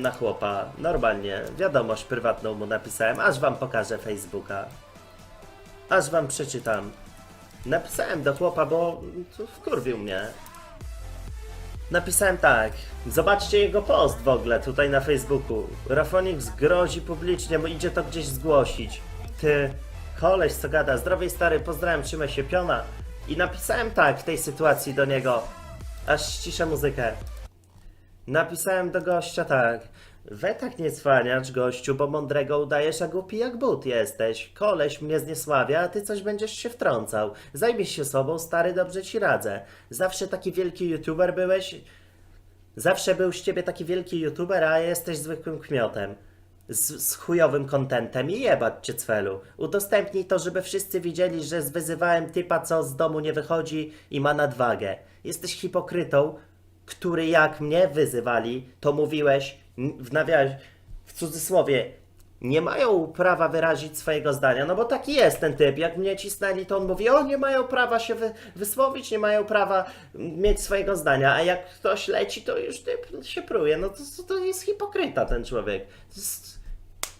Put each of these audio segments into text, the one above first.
na chłopa, normalnie, wiadomość prywatną mu napisałem, aż wam pokażę Facebooka. Aż wam przeczytam. Napisałem do chłopa, bo wkurwił mnie. Napisałem tak. Zobaczcie jego post w ogóle tutaj na Facebooku. Rafonik zgrozi publicznie, bo idzie to gdzieś zgłosić. Ty, koleś co gada, zdrowej stary, pozdrawiam, trzymaj się, piona. I napisałem tak w tej sytuacji do niego. Aż ściszę muzykę. Napisałem do gościa tak. We tak nie cwaniacz, gościu, bo mądrego udajesz, a głupi jak but jesteś. Koleś mnie zniesławia, a ty coś będziesz się wtrącał. Zajmij się sobą, stary, dobrze ci radzę. Zawsze taki wielki youtuber byłeś. Zawsze był z ciebie taki wielki youtuber, a jesteś zwykłym kmiotem. Z, z chujowym kontentem i jebać cię cwelu. Udostępnij to, żeby wszyscy widzieli, że wyzywałem typa, co z domu nie wychodzi i ma nadwagę. Jesteś hipokrytą, który jak mnie wyzywali, to mówiłeś, w nawiasie, w cudzysłowie, nie mają prawa wyrazić swojego zdania, no bo taki jest ten typ. Jak mnie cisnęli, to on mówi, o nie mają prawa się wy, wysłowić, nie mają prawa mieć swojego zdania, a jak ktoś leci, to już typ się pruje. No to, to, jest hipokryta ten człowiek. To jest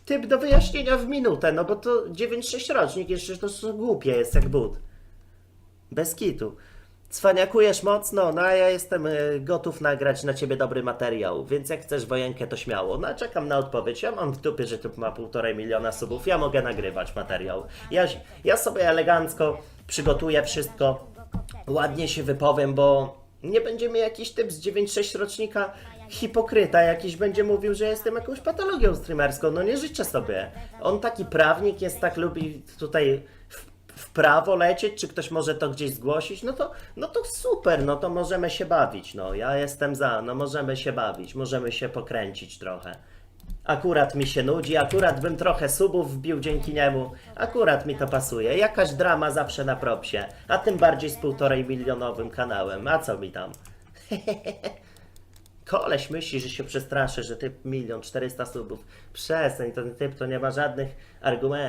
typ do wyjaśnienia w minutę, no bo to 9-6 rocznik jeszcze to głupie jest jak but. Bez kitu. Cwaniakujesz mocno, no a ja jestem y, gotów nagrać na ciebie dobry materiał, więc jak chcesz wojenkę, to śmiało. No czekam na odpowiedź. Ja mam w dupie, że tu ma półtorej miliona subów, ja mogę nagrywać materiał. Ja, ja sobie elegancko przygotuję wszystko, ładnie się wypowiem, bo nie będzie mi jakiś typ z 9-6 rocznika hipokryta jakiś będzie mówił, że jestem jakąś patologią streamerską. No nie życzę sobie. On taki prawnik jest, tak lubi tutaj w prawo lecieć, czy ktoś może to gdzieś zgłosić, no to, no to super, no to możemy się bawić, no ja jestem za, no możemy się bawić, możemy się pokręcić trochę. Akurat mi się nudzi, akurat bym trochę subów wbił dzięki niemu, akurat mi to pasuje. Jakaś drama zawsze na propsie, a tym bardziej z półtorej milionowym kanałem, a co mi tam? Koleś myśli, że się przestraszy, że typ milion czterysta subów. Przestań, ten typ to nie ma żadnych argumentów.